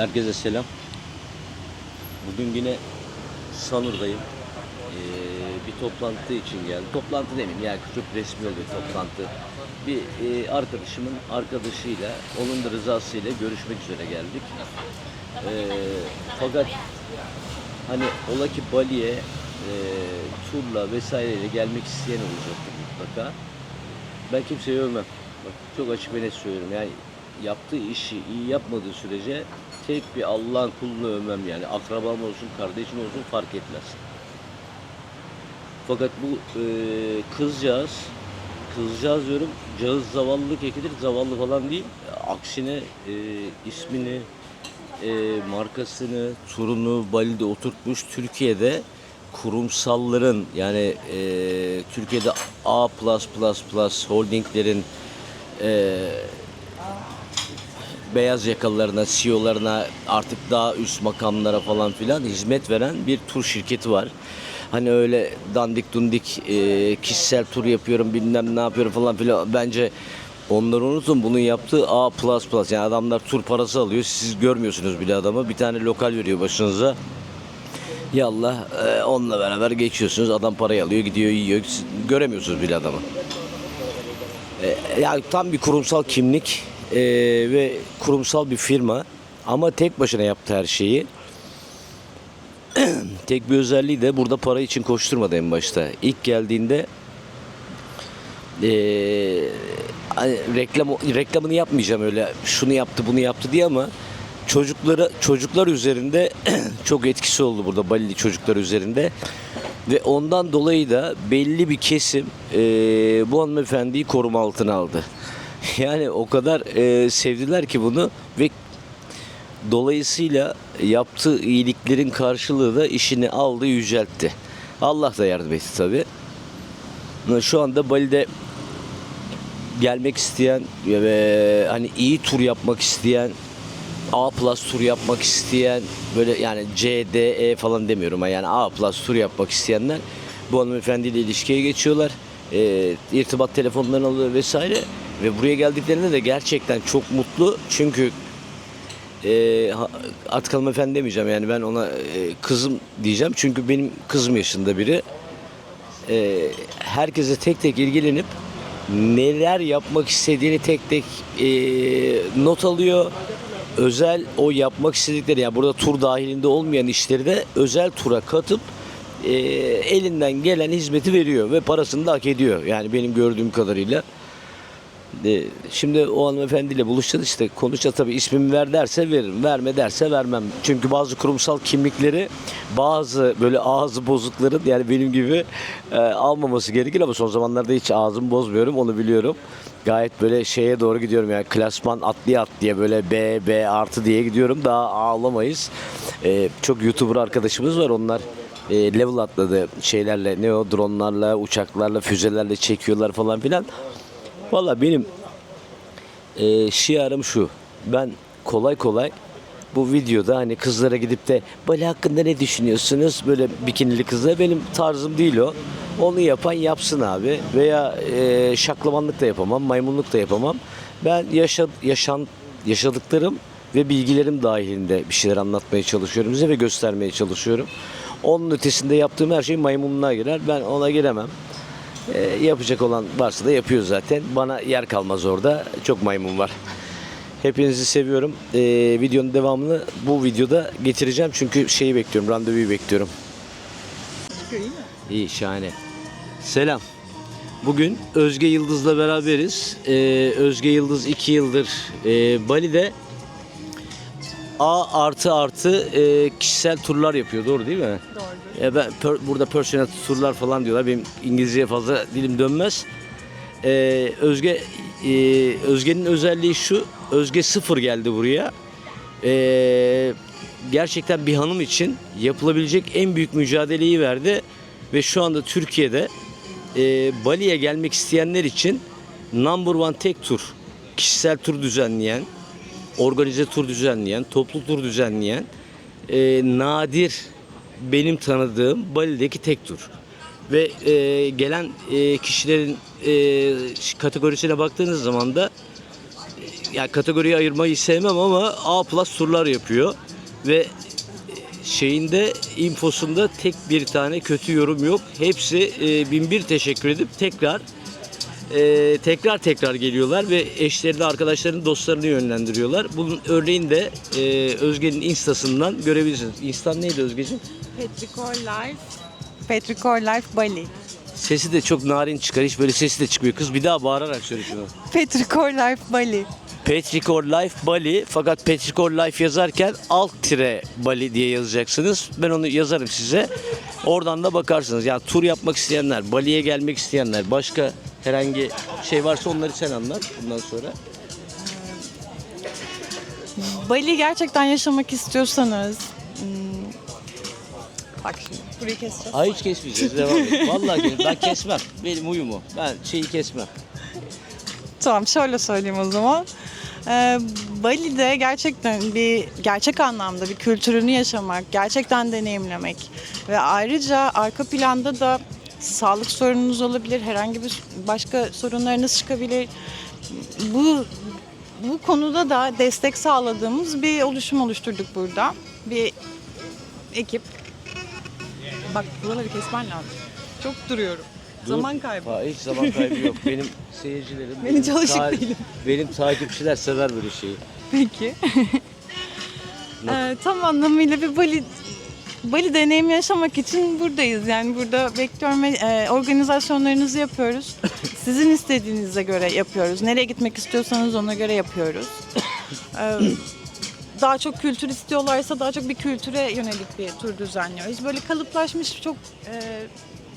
Herkese selam. Bugün yine Sanur'dayım. Ee, bir toplantı için geldim. Toplantı demeyeyim yani çok resmi oluyor toplantı. Bir e, arkadaşımın arkadaşıyla, onun da rızasıyla görüşmek üzere geldik. Ee, fakat hani ola ki Bali'ye e, turla vesaireyle gelmek isteyen olacaktır mutlaka. Ben kimseyi övmem. Bak, çok açık ve net söylüyorum. Yani yaptığı işi iyi yapmadığı sürece tek bir Allah'ın kulunu övmem yani. Akrabam olsun, kardeşim olsun fark etmez. Fakat bu e, kızcağız, kızcağız diyorum, cağız zavallılık ekidir, zavallı falan değil. Aksine e, ismini, e, markasını, turunu Bali'de oturtmuş. Türkiye'de kurumsalların yani e, Türkiye'de A++ holdinglerin e, beyaz yakalılarına, CEO'larına artık daha üst makamlara falan filan hizmet veren bir tur şirketi var. Hani öyle dandik dundik e, kişisel tur yapıyorum bilmem ne yapıyorum falan filan. Bence onları unutun bunun yaptığı A++. Yani adamlar tur parası alıyor. Siz görmüyorsunuz bile adamı. Bir tane lokal veriyor başınıza. Yallah e, onunla beraber geçiyorsunuz. Adam parayı alıyor gidiyor yiyor. Siz göremiyorsunuz bile adamı. E, yani tam bir kurumsal kimlik e, ve kurumsal bir firma ama tek başına yaptı her şeyi. tek bir özelliği de burada para için koşturmadı en başta. İlk geldiğinde e, reklam reklamını yapmayacağım öyle şunu yaptı bunu yaptı diye ama çocuklara çocuklar üzerinde çok etkisi oldu burada Balili çocuklar üzerinde ve ondan dolayı da belli bir kesim e, bu hanımefendiyi koruma altına aldı. Yani o kadar e, sevdiler ki bunu ve dolayısıyla yaptığı iyiliklerin karşılığı da işini aldı yüceltti. Allah da yardım etti tabii. Şu anda Bali'de gelmek isteyen ve hani iyi tur yapmak isteyen A plus tur yapmak isteyen böyle yani C, D, E falan demiyorum yani A plus tur yapmak isteyenler bu hanımefendiyle ilişkiye geçiyorlar. E, irtibat telefonlarını alıyor vesaire ve buraya geldiklerinde de gerçekten çok mutlu çünkü e, artık hanımefendi demeyeceğim yani ben ona e, kızım diyeceğim çünkü benim kızım yaşında biri e, herkese tek tek ilgilenip neler yapmak istediğini tek tek e, not alıyor. Özel o yapmak istedikleri yani burada tur dahilinde olmayan işleri de özel tura katıp e, elinden gelen hizmeti veriyor ve parasını da hak ediyor. Yani benim gördüğüm kadarıyla. Şimdi o hanımefendiyle buluşacağız işte. Konuşacağız tabii. İsmimi ver derse veririm. Verme derse vermem. Çünkü bazı kurumsal kimlikleri bazı böyle ağzı bozukların yani benim gibi e, almaması gerekir. Ama son zamanlarda hiç ağzımı bozmuyorum. Onu biliyorum. Gayet böyle şeye doğru gidiyorum yani. Klasman atlıya at diye böyle B, B artı diye gidiyorum. Daha ağlamayız. E, çok YouTuber arkadaşımız var. Onlar e, level atladı. Şeylerle ne o? Dronlarla uçaklarla füzelerle çekiyorlar falan filan. Valla benim e, şiarım şu. Ben kolay kolay bu videoda hani kızlara gidip de Bali hakkında ne düşünüyorsunuz? Böyle bikinili kızlar benim tarzım değil o. Onu yapan yapsın abi. Veya e, şaklamanlık da yapamam, maymunluk da yapamam. Ben yaşa, yaşan, yaşadıklarım ve bilgilerim dahilinde bir şeyler anlatmaya çalışıyorum size ve göstermeye çalışıyorum. Onun ötesinde yaptığım her şey maymunluğa girer. Ben ona giremem. E, yapacak olan varsa da yapıyor zaten. Bana yer kalmaz orada. Çok maymun var. Hepinizi seviyorum. E, videonun devamını bu videoda getireceğim. Çünkü şeyi bekliyorum, randevuyu bekliyorum. İyi, şahane. Selam. Bugün Özge Yıldız'la beraberiz. E, Özge Yıldız 2 yıldır e, Bali'de A artı artı e, kişisel turlar yapıyor. Doğru değil mi? Doğru. E ben per- burada personal turlar falan diyorlar. Benim İngilizceye fazla dilim dönmez. E, Özge e, Özge'nin özelliği şu. Özge sıfır geldi buraya. E, gerçekten bir hanım için yapılabilecek en büyük mücadeleyi verdi ve şu anda Türkiye'de e, Bali'ye gelmek isteyenler için number one tek tur kişisel tur düzenleyen organize tur düzenleyen, toplu tur düzenleyen e, nadir benim tanıdığım Bali'deki tek tur. Ve e, gelen e, kişilerin e, kategorisine baktığınız zaman da yani kategoriye ayırmayı sevmem ama A plus turlar yapıyor ve e, şeyinde infosunda tek bir tane kötü yorum yok. Hepsi e, bin bir teşekkür edip tekrar e, tekrar tekrar geliyorlar ve eşlerini, arkadaşlarını, dostlarını yönlendiriyorlar. Bunun örneğini de e, Özge'nin instasından görebilirsiniz. Instan neydi Özgeciğim? Petricor Life. Petricor Life Bali. Sesi de çok narin çıkar. Hiç böyle sesi de çıkmıyor. Kız bir daha bağırarak söyle şunu. Petricor Life Bali. Petricor Life Bali fakat Petricor Life yazarken alt tire Bali diye yazacaksınız. Ben onu yazarım size. Oradan da bakarsınız. Yani tur yapmak isteyenler, Bali'ye gelmek isteyenler, başka herhangi şey varsa onları sen anlat bundan sonra. Bali gerçekten yaşamak istiyorsanız hmm, Bak şimdi burayı keseceğiz. Ay hiç kesmeyeceğiz. Devam et. Vallahi kes- ben kesmem. Benim huyum o. Ben şeyi kesmem. Tamam şöyle söyleyeyim o zaman. Ee, Bali'de gerçekten bir gerçek anlamda bir kültürünü yaşamak, gerçekten deneyimlemek ve ayrıca arka planda da sağlık sorununuz olabilir, herhangi bir başka sorunlarınız çıkabilir. Bu bu konuda da destek sağladığımız bir oluşum oluşturduk burada. Bir ekip. Bak buraları kesmen lazım. Çok duruyorum. Zaman kaybı. Ha, hiç zaman kaybı yok. Benim seyircilerim, Beni benim çalışık değilim. Benim takipçiler sever böyle şeyi. Peki. Ee, tam anlamıyla bir Bali Bali deneyimi yaşamak için buradayız. Yani burada bekliyorum e, organizasyonlarınızı yapıyoruz. Sizin istediğinize göre yapıyoruz. Nereye gitmek istiyorsanız ona göre yapıyoruz. Ee, daha çok kültür istiyorlarsa daha çok bir kültüre yönelik bir tur düzenliyoruz. Böyle kalıplaşmış çok e,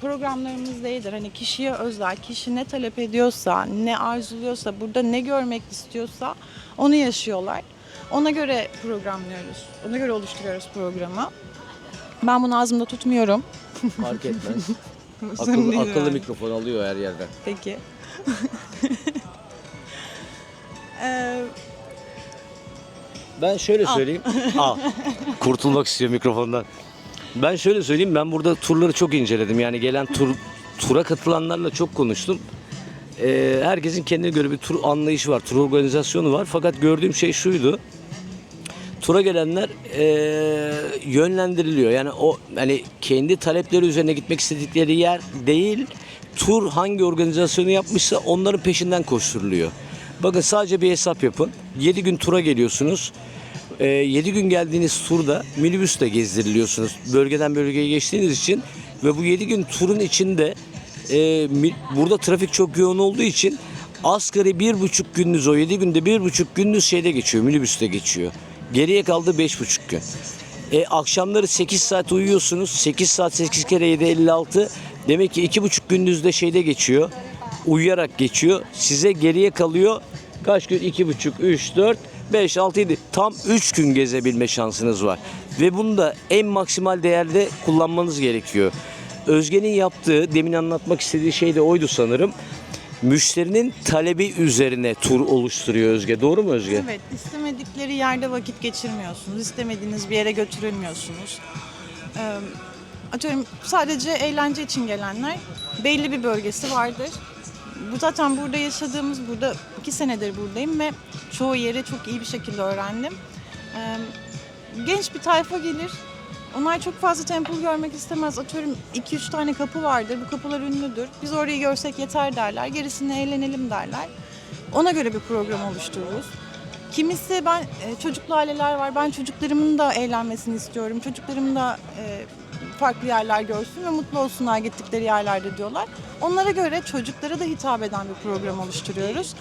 programlarımız değildir. Hani kişiye özel, kişi ne talep ediyorsa, ne arzuluyorsa, burada ne görmek istiyorsa onu yaşıyorlar. Ona göre programlıyoruz. Ona göre oluşturuyoruz programı. Ben bunu ağzımda tutmuyorum. Fark etmez. Akıllı, akıllı yani. mikrofon alıyor her yerden. Peki. Ee, Ben şöyle söyleyeyim. Al. Kurtulmak istiyor mikrofondan. Ben şöyle söyleyeyim. Ben burada turları çok inceledim. Yani gelen tur tura katılanlarla çok konuştum. Ee, herkesin kendine göre bir tur anlayışı var, tur organizasyonu var. Fakat gördüğüm şey şuydu. Tura gelenler eee, yönlendiriliyor. Yani o hani kendi talepleri üzerine gitmek istedikleri yer değil. Tur hangi organizasyonu yapmışsa onların peşinden koşturuluyor. Bakın sadece bir hesap yapın. 7 gün tura geliyorsunuz. 7 gün geldiğiniz turda minibüsle gezdiriliyorsunuz. Bölgeden bölgeye geçtiğiniz için ve bu 7 gün turun içinde e, burada trafik çok yoğun olduğu için asgari bir buçuk gününüz o 7 günde bir buçuk gününüz şeyde geçiyor minibüste geçiyor. Geriye kaldı beş buçuk gün. E, akşamları 8 saat uyuyorsunuz. 8 saat 8 kere 7 56. Demek ki iki buçuk gününüzde şeyde geçiyor. Uyuyarak geçiyor. Size geriye kalıyor. Kaç gün? iki buçuk, üç, dört, beş, altı, yedi. Tam üç gün gezebilme şansınız var. Ve bunu da en maksimal değerde kullanmanız gerekiyor. Özge'nin yaptığı, demin anlatmak istediği şey de oydu sanırım. Müşterinin talebi üzerine tur oluşturuyor Özge. Doğru mu Özge? Evet, istemedikleri yerde vakit geçirmiyorsunuz. istemediğiniz bir yere götürülmüyorsunuz. Ee, atıyorum sadece eğlence için gelenler belli bir bölgesi vardır. Bu zaten burada yaşadığımız, burada iki senedir buradayım ve çoğu yeri çok iyi bir şekilde öğrendim. Genç bir tayfa gelir. Onlar çok fazla temple görmek istemez. Atıyorum 2-3 tane kapı vardır. Bu kapılar ünlüdür. Biz orayı görsek yeter derler. Gerisini eğlenelim derler. Ona göre bir program oluştururuz. Kimisi ben e, çocuklu aileler var. Ben çocuklarımın da eğlenmesini istiyorum. Çocuklarım da e, farklı yerler görsün ve mutlu olsunlar gittikleri yerlerde diyorlar. Onlara göre çocuklara da hitap eden bir program oluşturuyoruz.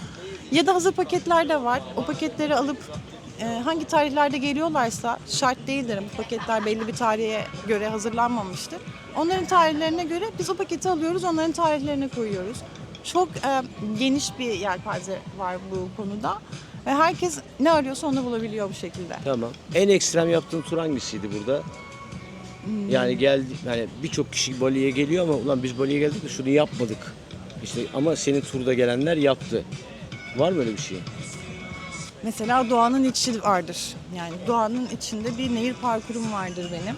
Ya da hazır paketler de var. O paketleri alıp e, hangi tarihlerde geliyorlarsa şart değildir. Bu paketler belli bir tarihe göre hazırlanmamıştır. Onların tarihlerine göre biz o paketi alıyoruz, onların tarihlerine koyuyoruz. Çok e, geniş bir yelpaze var bu konuda. Ve herkes ne arıyorsa onu bulabiliyor bu şekilde. Tamam. En ekstrem yaptığın tur hangisiydi burada? Yani geldi yani birçok kişi Bali'ye geliyor ama ulan biz Bali'ye geldik de şunu yapmadık. İşte ama senin turda gelenler yaptı. Var mı öyle bir şey? Mesela doğanın içi vardır. Yani doğanın içinde bir nehir parkurum vardır benim.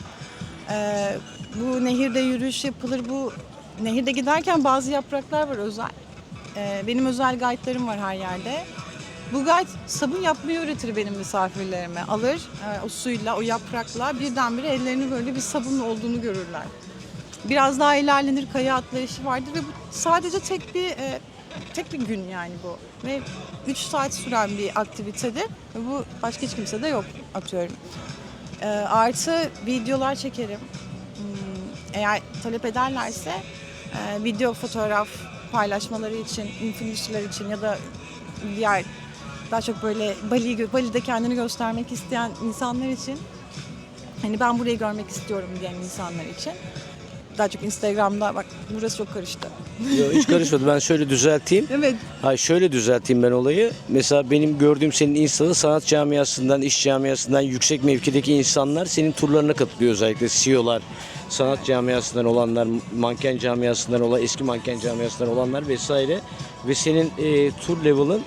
Ee, bu nehirde yürüyüş yapılır. Bu nehirde giderken bazı yapraklar var özel. Ee, benim özel guide'larım var her yerde. Bu gayet sabun yapmayı öğretir benim misafirlerime. Alır e, o suyla, o yaprakla birdenbire ellerini böyle bir sabun olduğunu görürler. Biraz daha ilerlenir, kaya atlayışı vardır ve bu sadece tek bir e, tek bir gün yani bu. Ve 3 saat süren bir aktivitedir. Ve bu başka hiç kimse de yok atıyorum. E, artı videolar çekerim. Hmm, Eğer talep ederlerse e, video, fotoğraf paylaşmaları için, influencerlar için ya da diğer daha çok böyle Bali, Bali'de kendini göstermek isteyen insanlar için hani ben burayı görmek istiyorum diyen insanlar için daha çok Instagram'da bak burası çok karıştı. Yok, hiç karışmadı. Ben şöyle düzelteyim. Evet. Hayır şöyle düzelteyim ben olayı. Mesela benim gördüğüm senin Insta'da sanat camiasından, iş camiasından yüksek mevkideki insanlar senin turlarına katılıyor özellikle CEO'lar, sanat camiasından olanlar, manken camiasından olan, eski manken camiasından olanlar vesaire. Ve senin e, tur level'ın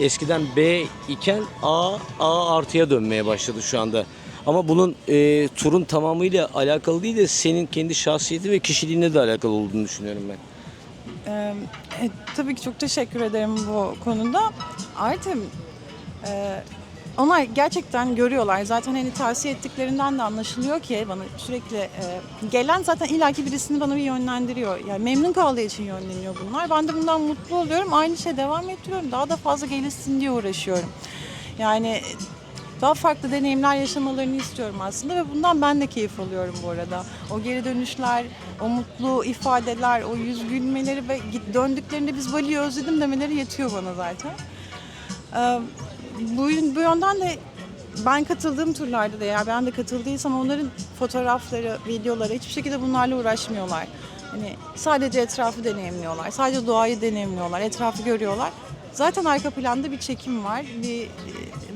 eskiden B iken A, A artıya dönmeye başladı şu anda. Ama bunun e, turun tamamıyla alakalı değil de senin kendi şahsiyeti ve kişiliğine de alakalı olduğunu düşünüyorum ben. E, tabii ki çok teşekkür ederim bu konuda. Artı e, onlar gerçekten görüyorlar. Zaten hani tavsiye ettiklerinden de anlaşılıyor ki bana sürekli e, gelen zaten illaki birisini bana bir yönlendiriyor. Yani memnun kaldığı için yönleniyor bunlar. Ben de bundan mutlu oluyorum. Aynı şey devam ettiriyorum. Daha da fazla gelişsin diye uğraşıyorum. Yani daha farklı deneyimler yaşamalarını istiyorum aslında ve bundan ben de keyif alıyorum bu arada. O geri dönüşler, o mutlu ifadeler, o yüz gülmeleri ve döndüklerinde biz Bali'yi özledim demeleri yetiyor bana zaten. Ee, bu, bu yönden de ben katıldığım turlarda da eğer ben de katıldıysam onların fotoğrafları, videoları hiçbir şekilde bunlarla uğraşmıyorlar. Hani sadece etrafı deneyimliyorlar, sadece doğayı deneyimliyorlar, etrafı görüyorlar. Zaten arka planda bir çekim var bir,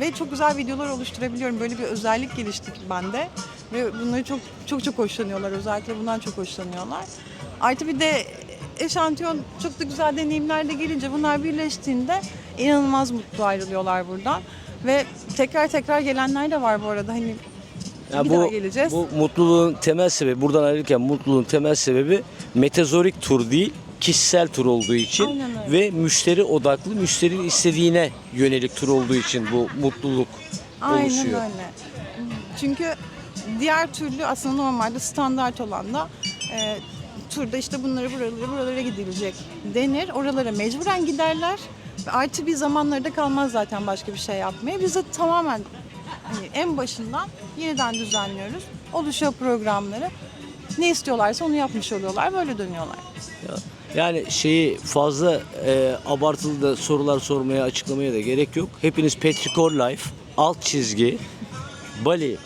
ve çok güzel videolar oluşturabiliyorum. Böyle bir özellik gelişti bende ve bunları çok çok çok hoşlanıyorlar. Özellikle bundan çok hoşlanıyorlar. Artı bir de eşantiyon çok da güzel deneyimlerle gelince bunlar birleştiğinde inanılmaz mutlu ayrılıyorlar buradan. Ve tekrar tekrar gelenler de var bu arada. Hani Ya bir bu, daha geleceğiz. bu mutluluğun temel sebebi, buradan ayrılırken mutluluğun temel sebebi metazorik tur değil, kişisel tur olduğu için Aynen öyle. ve müşteri odaklı, müşterinin istediğine yönelik tur olduğu için bu mutluluk Aynen oluşuyor. öyle. Çünkü diğer türlü aslında normalde standart olan da e, turda işte bunları buralara buralara gidilecek denir. Oralara mecburen giderler. Artı bir zamanları da kalmaz zaten başka bir şey yapmaya. Biz de tamamen hani en başından yeniden düzenliyoruz. Oluşuyor programları. Ne istiyorlarsa onu yapmış oluyorlar. Böyle dönüyorlar. Yani şeyi fazla e, abartılı da sorular sormaya, açıklamaya da gerek yok. Hepiniz Petrikor Life alt çizgi Bali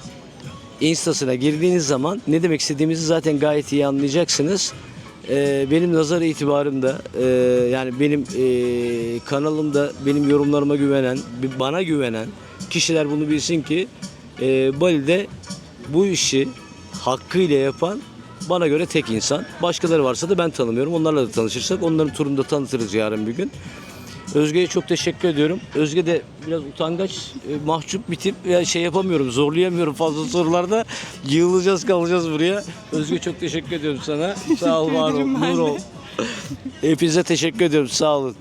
instasına girdiğiniz zaman ne demek istediğimizi zaten gayet iyi anlayacaksınız. E, benim nazar itibarımda e, yani benim e, kanalımda benim yorumlarıma güvenen, bana güvenen kişiler bunu bilsin ki e, Bali'de bu işi hakkıyla yapan bana göre tek insan. Başkaları varsa da ben tanımıyorum. Onlarla da tanışırsak onların turunu da tanıtırız yarın bir gün. Özge'ye çok teşekkür ediyorum. Özge de biraz utangaç, e, mahcup bir tip. Ya şey yapamıyorum, zorlayamıyorum fazla sorularda. Yığılacağız, kalacağız buraya. Özge çok teşekkür ediyorum sana. Sağ ol, var ol, nur ol. Hepinize teşekkür ediyorum. Sağ olun.